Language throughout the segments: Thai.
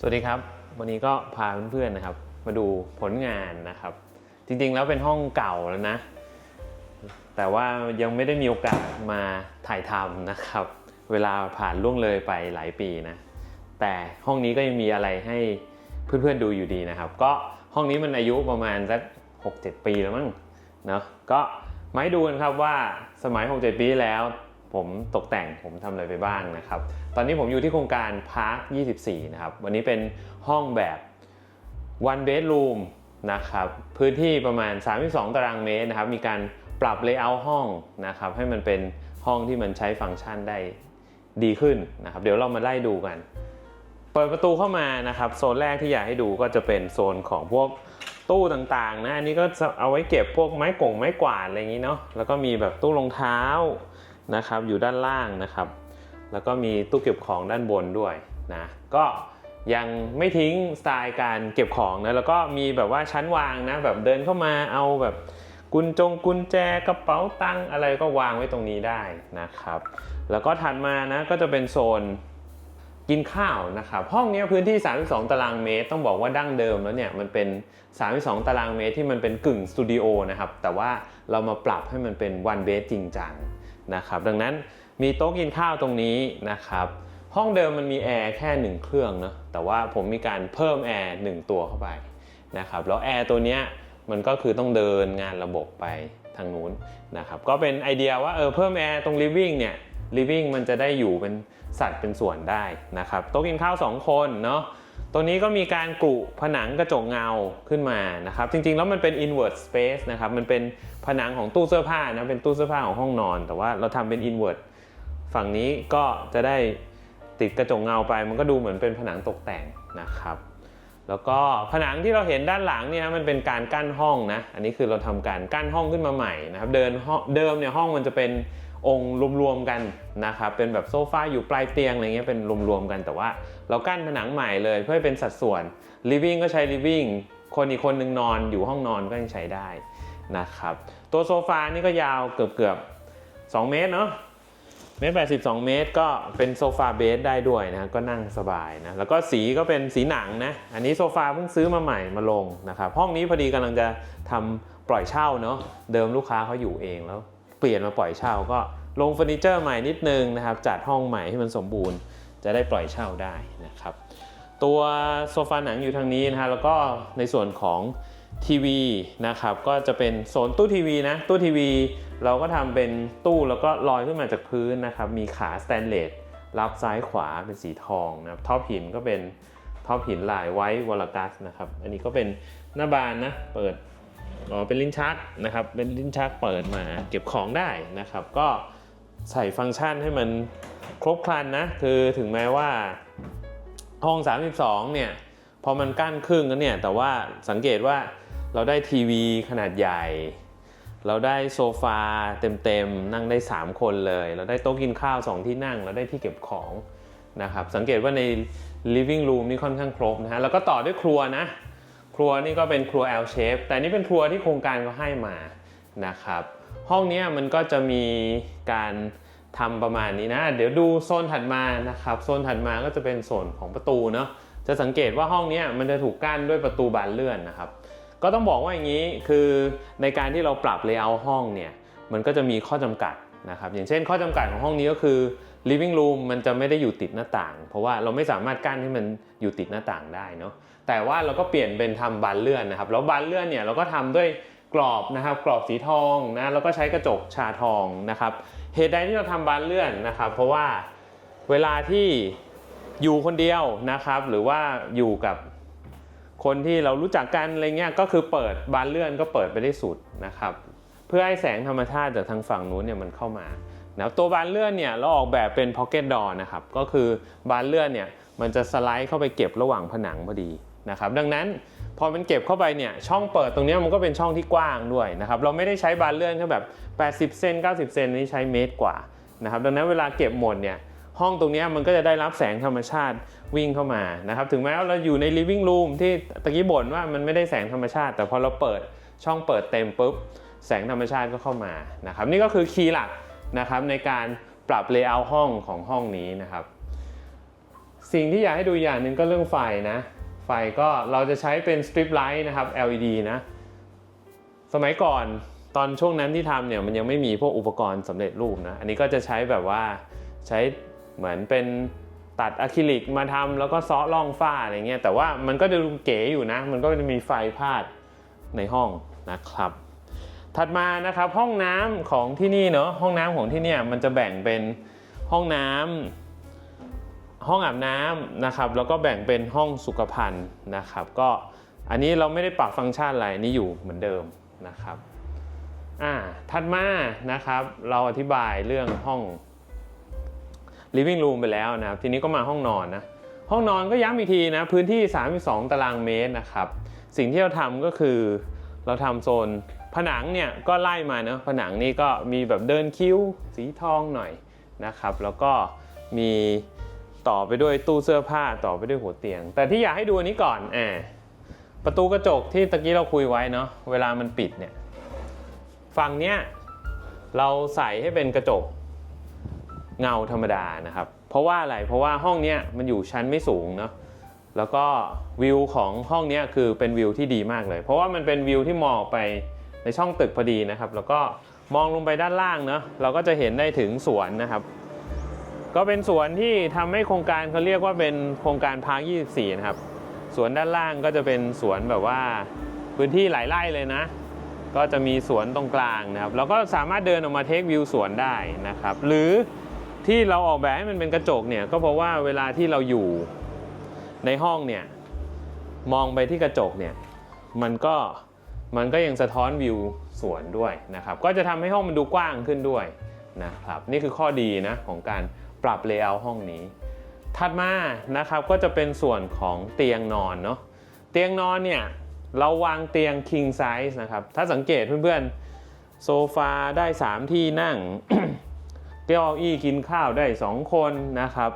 สวัสดีครับ วันนี้ก็พาเพื่อนๆนะครับ มาดูผลงานนะครับ จริงๆแล้วเป็นห้องเก่าแล้วนะ แต่ว่ายังไม่ได้มีโอกาสมาถ่ายทำนะครับ เวลาผ่านล่วงเลยไปหลายปีนะ แต่ห้องนี้ก็ยังมีอะไรให้เพื่อนๆดูอยู่ดีนะครับ ก็ห้องนี้มันอายุประมาณสัก6-7 ปีแล้วมั้งเนาะก็มาให้ดูกันครับว่าสมัย 6-7 ปีที่แล้ว ผมตกแต่งผมทำอะไรไปบ้างนะครับ ตอนนี้ผมอยู่ที่โครงการพาร์ค 24 นะครับ วันนี้เป็นห้องแบบ one bedroom นะครับ พื้นที่ประมาณ 32 ตารางเมตรนะครับ มีการปรับ layout ห้องนะครับ ให้มันเป็นห้องที่มันใช้ฟังก์ชันได้ดีขึ้นนะครับ เดี๋ยวเรามาไล่ดูกัน เปิดประตูเข้ามานะครับ โซนแรกที่อยากให้ดูก็จะเป็นโซนของพวกตู้ต่างๆนะ อันนี้ก็จะเอาไว้เก็บพวกไม้กงไม้กวาดอะไรอย่างนี้เนาะ แล้วก็มีแบบตู้รองเท้า นะครับอยู่ด้านล่างนะครับ แล้วก็มีตู้เก็บของด้านบนด้วยนะก็ยังไม่ทิ้งสไตล์การเก็บของนะแล้วก็มีแบบว่าชั้นวางนะแบบเดินเข้ามาเอาแบบกุญจงกุญแจกระเป๋าตังอะไรก็วางไว้ตรงนี้ได้นะครับ แล้วก็ถัดมานะก็จะเป็นโซนกินข้าวนะครับห้องนี้พื้นที่ 32 ตารางเมตร ต้องบอกว่าดั้งเดิมแล้วเนี่ยมันเป็น 32 ตารางเมตรที่มันเป็นกึ่งสตูดิโอนะครับแต่ว่าเรามาปรับให้มันเป็นวันเบสจริงจัง นะครับดังนั้นมีโต๊ะกินข้าวตรงนี้นะครับห้องเดิมมันมีแอร์แค่ 1 เครื่องเนาะแต่ว่าผมมีการเพิ่มแอร์1ตัวเข้าไปนะครับแล้วแอร์ตัวเนี้ยมันก็คือต้องเดินงานระบบไปทางนู้นนะครับก็เป็นไอเดียว่าเออเพิ่มแอร์ตรง living เนี่ย living มันจะได้อยู่เป็นสัดเป็นส่วนได้นะครับโต๊ะกินข้าว 2 คนเนาะ ตัวนี้ก็มีการกรุผนังกระจกเงาขึ้นมานะครับ จริงๆ แล้วมันเป็น invert space นะครับ มันเป็นผนังของตู้เสื้อผ้านะ เป็นตู้เสื้อผ้าของห้องนอน แต่ว่าเราทำเป็น invert ฝั่งนี้ก็จะได้ติดกระจกเงาไป มันก็ดูเหมือนเป็นผนังตกแต่งนะครับ แล้วก็ผนังที่เราเห็นด้านหลังเนี่ยมันเป็นการกั้นห้องนะ อันนี้คือเราทำการกั้นห้องขึ้นมาใหม่นะครับ เดินห้องเดิมเนี่ยห้องมันจะเป็นองค์รวมๆกันนะครับ เป็นแบบโซฟาอยู่ปลายเตียงอะไรเงี้ยเป็นรวมๆกัน แต่ว่าเรากั้นผนังใหม่เลยเพื่อให้เป็นสัดส่วน living ก็ใช้ living คนอีกคนหนึ่งนอนอยู่ห้องนอนก็ยังใช้ได้นะครับ ตัวโซฟานี่ก็ยาวเกือบๆ2เมตรเนาะ เมตรแปดสิบสองเมตรก็เป็นโซฟาเบสได้ด้วยนะก็นั่งสบายนะแล้วก็สีก็เป็นสีหนังนะอันนี้โซฟาเพิ่งซื้อมาใหม่มาลงนะครับห้องนี้พอดีกำลังจะทำปล่อยเช่าเนาะเดิมลูกค้าเขาอยู่เองแล้ว เปลี่ยนมาปล่อยเช่าก็ลงเฟอร์นิเจอร์ใหม่นิดนึงนะครับจัดห้องใหม่ให้มันสมบูรณ์ จะได้ปล่อยเช่าได้นะครับตัวโซฟาหนังอยู่ทางนี้นะฮะแล้วก็ในส่วนของ ทีวีนะครับก็จะเป็นโซนตู้ทีวีนะตู้ทีวี เราก็ทำเป็นตู้แล้วก็ลอยขึ้นมาจากพื้นนะครับมีขาสแตนเลสรับซ้ายขวาเป็นสีทองนะครับท็อปหินก็เป็นท็อปหินลายไว้วอลกัสนะครับอันนี้ก็เป็นหน้าบานนะเปิดอ๋อเป็นลิ้นชักนะครับเป็นลิ้นชักเปิดมาเก็บของได้นะครับ ก็ใส่ฟังก์ชันให้มันครบครันนะคือถึงแม้ว่าห้อง 32เนี่ยพอมันกั้นครึ่งแล้วเนี่ยแต่ว่าสังเกตว่า เราได้ทีวีขนาดใหญ่ เราได้โซฟาเต็มๆ นั่งได้ 3 คนเลย เราได้โต๊ะกินข้าว 2 ที่นั่ง เราได้ที่เก็บของนะครับ สังเกตว่าใน living room นี่ค่อนข้างครบนะฮะ แล้วก็ต่อด้วยครัวนะ ครัวนี่ก็เป็นครัว L shape แต่นี่เป็นครัวที่โครงการเขาให้มานะครับ ห้องนี้มันก็จะมีการทำประมาณนี้นะ เดี๋ยวดูโซนถัดมานะครับ โซนถัดมาก็จะเป็นโซนของประตูเนาะ จะสังเกตว่าห้องนี้มันจะถูกกั้นด้วยประตูบานเลื่อนนะครับ ก็ต้องบอกว่าอย่างนี้คือในการที่เราปรับเลเยอร์ห้องเนี่ยมันก็จะมีข้อจำกัดนะครับอย่างเช่นข้อจำกัดของห้องนี้ก็คือ living room มันจะไม่ได้อยู่ติดหน้าต่าง เพราะว่าเราไม่สามารถกั้นให้มันอยู่ติดหน้าต่างได้เนาะแต่ว่าเราก็เปลี่ยนเป็นทำบานเลื่อนนะครับแล้วบานเลื่อนเนี่ยเราก็ทำด้วยกรอบนะครับกรอบสีทองนะแล้วก็ใช้กระจกชาทองนะครับเหตุใดที่เราทำบานเลื่อนนะครับ เพราะว่าเวลาที่อยู่คนเดียวนะครับ หรือว่าอยู่กับ คนที่เรารู้จักกันอะไรเงี้ยก็คือเปิดบานเลื่อนก็เปิดไปได้สุดนะครับ เพื่อให้แสงธรรมชาติจากทางฝั่งนู้นเนี่ยมันเข้ามานะตัวบานเลื่อนเนี่ยเราออกแบบเป็น pocket door นะครับก็คือบานเลื่อนเนี่ยมันจะสไลด์เข้าไปเก็บระหว่างผนังพอดีนะครับดังนั้นพอมันเก็บเข้าไปเนี่ยช่องเปิดตรงนี้มันก็เป็นช่องที่กว้างด้วยนะครับเราไม่ได้ใช้บานเลื่อนแค่แบบ 80 เซน90 เซนนี่ใช้เมตรกว่านะครับดังนั้นเวลาเก็บหมดเนี่ย ห้องตรงนี้มันก็จะได้รับแสงธรรมชาติวิ่งเข้ามานะครับถึงแม้ว่าเราอยู่ใน living room ที่ตะกี้บ่นว่ามันไม่ได้แสงธรรมชาติ แต่พอเราเปิดช่องเปิดเต็มปุ๊บแสงธรรมชาติก็เข้ามานะครับนี่ก็คือคีย์หลักนะครับในการปรับเลเยอร์ห้องของห้องนี้นะครับ สิ่งที่อยากให้ดูอย่างหนึ่งก็เรื่องไฟนะไฟก็เราจะใช้เป็นสตริปไลท์นะครับ LED นะสมัยก่อนตอนช่วงนั้นที่ทำเนี่ยมันยังไม่มีพวกอุปกรณ์สำเร็จรูปนะอันนี้ก็จะใช้แบบว่าใช้ เหมือนเป็นตัดอะคริลิกมาทำแล้วก็ซ้อล่องฝ้าอะไรเงี้ยแต่ว่ามันก็จะดูเก๋อยู่นะ มันก็จะมีไฟพาดในห้องนะครับ ถัดมานะครับห้องน้ำของที่นี่เนาะห้องน้ำของที่เนี่ยมันจะแบ่งเป็นห้องน้ำห้องอาบน้ำนะครับ แล้วก็แบ่งเป็นห้องสุขภัณฑ์นะครับ ก็อันนี้เราไม่ได้ปรับฟังก์ชันอะไรนี่อยู่เหมือนเดิมนะครับอ่าถัดมานะครับ เราอธิบายเรื่องห้อง living room ไปแล้วนะครับ ทีนี้ก็มาห้องนอนนะ ห้องนอนก็ย้ำอีกทีนะ พื้นที่ 32 ตารางเมตรนะครับ สิ่งที่เราทำก็คือ เราทำโซนผนังเนี่ยก็ไล่มาเนะผนังนี่ก็มีแบบเดินคิ้วสีทองหน่อยนะครับ แล้วก็มีต่อไปด้วยตู้เสื้อผ้าต่อไปด้วยหัวเตียง แต่ที่อยากให้ดูอันนี้ก่อนอ่าประตูกระจกที่ตะกี้เราคุยไว้เนาะเวลามันปิดเนี่ยฝั่งเนี้ยเราใส่ให้เป็นกระจก เงาธรรมดานะครับ เพราะว่าอะไรเพราะว่าห้องเนี้ยมันอยู่ชั้นไม่สูงเนาะแล้วก็วิวของห้องนี้คือเป็นวิวที่ดีมากเลย เพราะว่ามันเป็นวิวที่มองไปในช่องตึกพอดีนะครับ แล้วก็มองลงไปด้านล่างเนาะเราก็จะเห็นได้ถึงสวนนะครับ ก็เป็นสวนที่ทำให้โครงการเขาเรียกว่าเป็นโครงการพาร์ค24 นะครับ สวนด้านล่างก็จะเป็นสวนแบบว่าพื้นที่หลายไร่เลยนะ ก็จะมีสวนตรงกลางนะครับแล้วก็สามารถเดินออกมาเทควิวสวนได้นะครับ หรือ ที่เราออกแบบให้มันเป็นกระจกเนี่ยก็เพราะว่าเวลาที่เราอยู่ในห้องเนี่ยมองไปที่กระจกเนี่ยมันก็มันก็ยังสะท้อนวิวสวนด้วยนะครับ ก็จะทำให้ห้องมันดูกว้างขึ้นด้วยนะครับ นี่คือข้อดีนะของการปรับเลเยอร์ห้องนี้ ถัดมานะครับก็จะเป็นส่วนของเตียงนอนเนาะเตียงนอนเนี่ยเราวางเตียง king size นะครับ ถ้าสังเกตเพื่อนๆโซฟาได้ 3 ที่นั่ง เก้าอี้กินข้าวได้ 2 คนนะครับ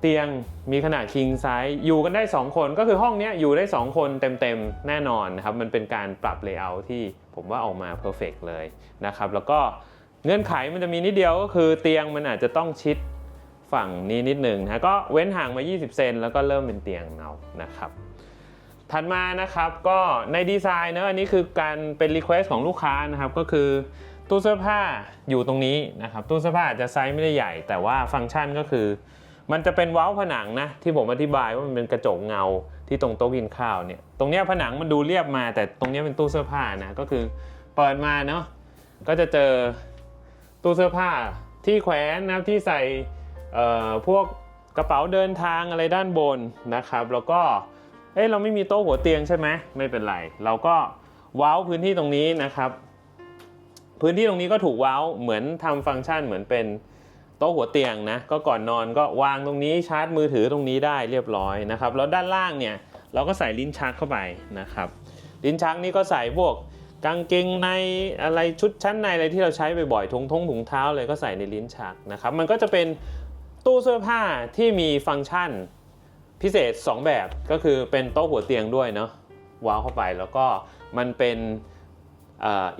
เตียงมีขนาด king size อยู่กันได้ 2 คน ก็คือห้องนี้อยู่ได้ 2 คนเต็มๆ แน่นอนนะครับ มันเป็นการปรับ layout ที่ผมว่าออกมา perfect เลยนะครับ แล้วก็เงื่อนไขมันจะมีนิดเดียวก็คือเตียงมันอาจจะต้องชิดฝั่งนี้นิดหนึ่งนะก็เว้นห่างมา 20 เซนแล้วก็เริ่มเป็นเตียงเงานะครับถัดมานะครับก็ในดีไซน์เนอะอันนี้คือการเป็นรีเควสของลูกค้านะครับก็คือ ตู้เสื้อผ้าอยู่ตรงนี้นะครับตู้เสื้อผ้าอาจจะไซส์ไม่ได้ใหญ่ แต่ว่าฟังก์ชันก็คือ มันจะเป็นเว้าผนังนะที่ผมอธิบายว่ามันเป็นกระจกเงาที่ตรงโต๊ะกินข้าวเนี่ยตรงเนี้ยผนังมันดูเรียบมา แต่ตรงเนี้ยเป็นตู้เสื้อผ้านะก็คือเปิดมาเนาะก็จะเจอตู้เสื้อผ้าที่แขวนนะที่ใส่เอ่อพวกกระเป๋าเดินทางอะไรด้านบนนะครับ แล้วก็เอ้เราไม่มีโต๊ะหัวเตียงใช่ไหมไม่เป็นไร เราก็ว้าพื้นที่ตรงนี้นะครับ พื้นที่ตรงนี้ก็ถูกว้าเหมือนทำฟังก์ชันเหมือนเป็นโต๊ะหัวเตียงนะก็ก่อนนอนก็วางตรงนี้ชาร์จมือถือตรงนี้ได้เรียบร้อยนะครับแล้วด้านล่างเนี่ยเราก็ใส่ลิ้นชักเข้าไปนะครับลิ้นชักนี่ก็ใส่พวกกางเกงในอะไรชุดชั้นในอะไรที่เราใช้บ่อยๆถุงทงถุงเท้าเลยก็ใส่ในลิ้นชักนะครับมันก็จะเป็นตู้เสื้อผ้าที่มีฟังก์ชันพิเศษ 2 แบบก็คือเป็นโต๊ะหัวเตียงด้วยเนาะว้าวเข้าไปแล้วก็มันเป็น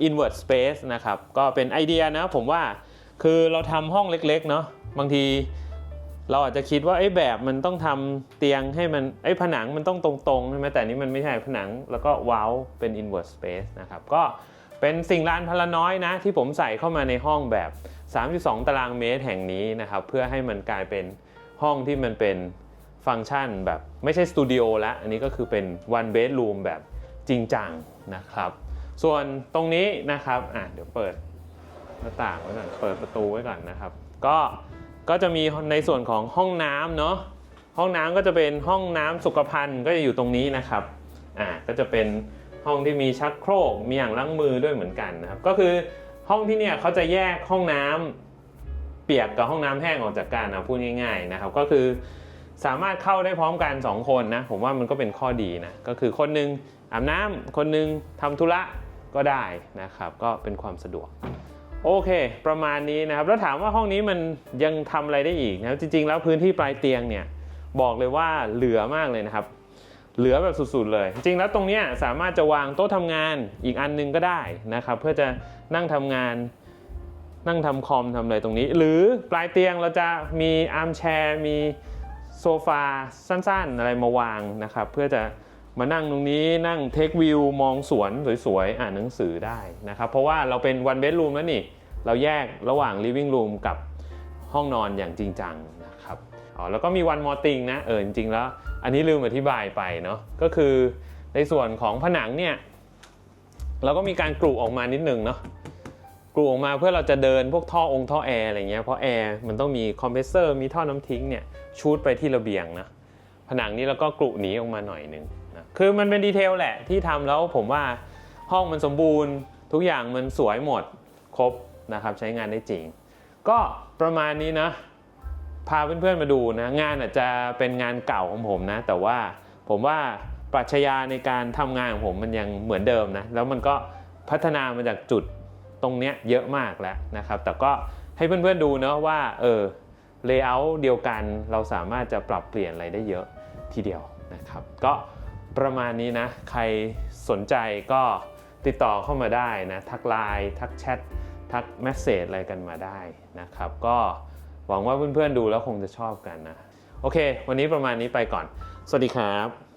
invert space นะครับ ก็เป็นไอเดียนะผมว่าคือเราทำห้องเล็กๆเนาะบางทีเราอาจจะคิดว่าไอ้แบบมันต้องทำเตียงให้มันไอ้ผนังมันต้องตรงๆใช่ไหมแต่นี้มันไม่ใช่ผนังแล้วก็ว้าวเป็น invert space นะครับก็เป็นสิ่งลานพลน้อยนะที่ผมใส่เข้ามาในห้องแบบ 32 ตารางเมตรแห่งนี้นะครับเพื่อให้มันกลายเป็นห้องที่มันเป็นฟังก์ชันแบบไม่ใช่สตูดิโอล้วอันนี้ก็คือเป็น one bedroom แบบจริงจังนะครับ ส่วนตรงนี้นะครับอะเดี๋ยวเปิดหน้าต่างไว้ก่อนเปิดประตูไว้ก่อนนะครับ ก็ก็จะมีในส่วนของห้องน้ำเนาะห้องน้ำก็จะเป็นห้องน้ำสุขภัณฑ์ก็จะอยู่ตรงนี้นะครับอ่าก็จะเป็นห้องที่มีชักโครกมีอ่างล้างมือด้วยเหมือนกันนะครับก็คือห้องที่เนี่ยเขาจะแยกห้องน้ำเปียกกับห้องน้ำแห้งออกจากกันนะพูดง่าย ๆนะครับ ก็คือสามารถเข้าได้พร้อมกัน 2 คนนะผมว่ามันก็เป็นข้อดีนะก็คือคนหนึงอาบน้ำคนหนึงทำธุระ ก็ได้นะครับ ก็เป็นความสะดวก โอเค ประมาณนี้นะครับ แล้วถามว่าห้องนี้มันยังทำอะไรได้อีกนะจริง ๆ แล้วพื้นที่ปลายเตียงเนี่ยบอกเลยว่าเหลือมากเลยนะครับ เหลือแบบสุดๆเลย จริงๆแล้วตรงเนี้ยสามารถจะวางโต๊ะทำงานอีกอันหนึงก็ได้นะครับ เพื่อจะนั่งทำงานนั่งทำคอมทำอะไรตรงนี้ หรือปลายเตียงเราจะมีอาร์มแชร์ มีโซฟาสั้นๆ อะไรมาวางนะครับ เพื่อจะ มานั่งตรงนี้นั่งเทควิวมองสวนสวยๆ อ่านหนังสือได้นะครับ เพราะว่าเราเป็นวันเบดรูมแล้วนี่ เราแยกระหว่าง living room กับห้องนอนอย่างจริงจังนะครับอ๋อแล้วก็มีวันมอติงนะ เออจริงๆแล้ว อันนี้ลืมอธิบายไปเนาะก็คือในส่วนของผนังเนี่ย เราก็มีการกรุออกมานิดนึงเนาะกรุออกมาเพื่อเราจะเดินพวกท่อองค์ท่อแอร์อะไรเงี้ยเพราะแอร์มันต้องมีคอมเพรสเซอร์มีท่อน้ำทิ้งเนี่ยชูดไปที่ระเบียงนะผนังนี้แล้วก็กรุหนีออกมาหน่อยหนึง คือมันเป็นดีเทลแหละที่ทำแล้วผมว่าห้องมันสมบูรณ์ ทุกอย่างมันสวยหมดครบนะครับใช้งานได้จริง ก็ประมาณนี้นะ พาเพื่อนๆมาดูนะ งานอาจจะเป็นงานเก่าของผมนะ แต่ว่าผมว่าปรัชญาในการทำงานของผมมันยังเหมือนเดิมนะ แล้วมันก็พัฒนามาจากจุดตรงเนี้ยเยอะมากแล้วนะครับ แต่ก็ให้เพื่อนๆดูเนาะว่าเออเลเยอร์เดียวกันเราสามารถจะปรับเปลี่ยนอะไรได้เยอะทีเดียวนะครับ ก็ ประมาณนี้นะ ใครสนใจก็ติดต่อเข้ามาได้นะ ทักไลน์ทักแชททักเมสเซจอะไรกันมาได้นะครับ ก็หวังว่าเพื่อนๆดูแล้วคงจะชอบกันนะ โอเค วันนี้ประมาณนี้ไปก่อน สวัสดีครับ